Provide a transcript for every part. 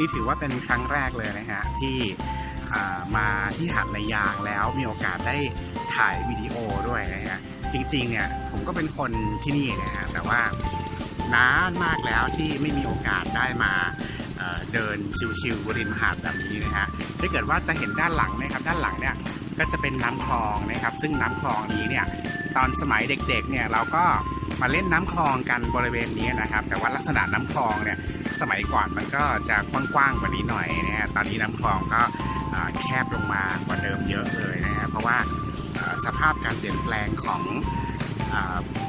นี่ถือว่าเป็นครั้งแรกเลยนะฮะที่มาที่หาดในยางแล้วมีโอกาสได้ถ่ายวิดีโอด้วยนะฮะจริงๆเนี่ยผมก็เป็นคนที่นี่นะฮะแต่ว่านานมากแล้วที่ไม่มีโอกาสได้มาเดินชิวๆบริมหาดแบบนี้นะฮะถ้าเกิดว่าจะเห็นด้านหลังนะครับด้านหลังเนี่ย ก็จะเป็นน้ำคลองนะครับ ซึ่งน้ำคลองนี้เนี่ยตอนสมัยเด็กๆเนี่ยเราก็มาเล่นน้ำคลองกันบริเวณนี้นะครับ แต่ว่าลักษณะน้ำคลองเนี่ยสมัยก่อนมันก็จะกว้างๆกว่านี้หน่อยนะฮะตอนนี้น้ำคลองก็แคบลงมากว่าเดิมเยอะเลยนะฮะเพราะว่าสภาพการเปลี่ยนแปลงของ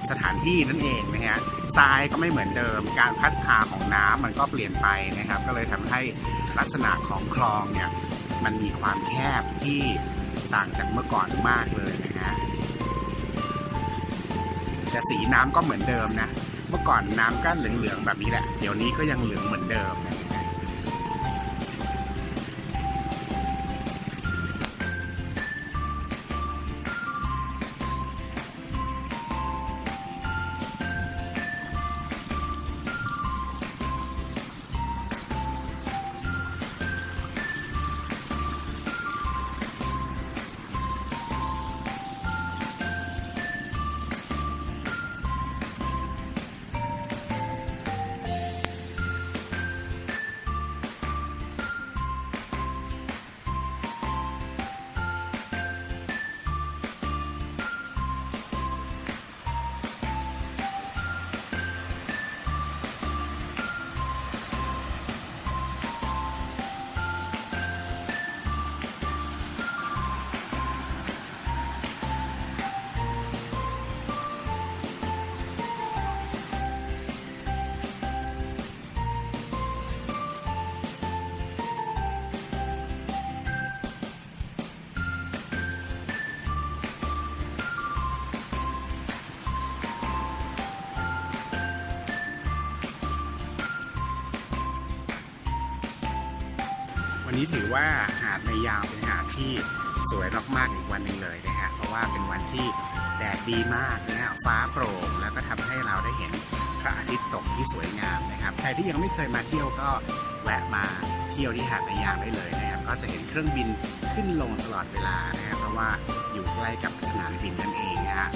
สถานที่นั่นเองนะฮะทรายก็ไม่เหมือนเดิม การพัดพาของน้ำมันก็เปลี่ยนไปนะครับ ก็เลยทำให้ลักษณะของคลองเนี่ยมันมีความแคบที่ ต่างจากเมื่อก่อนมากเลยนะฮะแต่สีน้ำก็เหมือนเดิมนะ เมื่อก่อนน้ำก็เหลืองๆแบบนี้แหละ เดี๋ยวนี้ก็ยังเหลืองเหมือนเดิมนะ วันนี้ถือว่าหาดในยาวเป็นหาดที่สวยมากๆอีกวันหนึ่งเลยนะฮะเพราะว่าเป็นวันที่แดดดีมากนะฮะฟ้าโปร่งแล้วก็ทำให้เราได้เห็นพระอาทิตย์ตกที่สวยงามนะครับใครที่ยังไม่เคยมาเที่ยวก็แวะมาเที่ยวที่หาดในยางได้เลยนะครับก็จะเห็นเครื่องบินขึ้นลงตลอดเวลานะครับเพราะว่าอยู่ใกล้กับสนามบินนั่นเองนะฮะ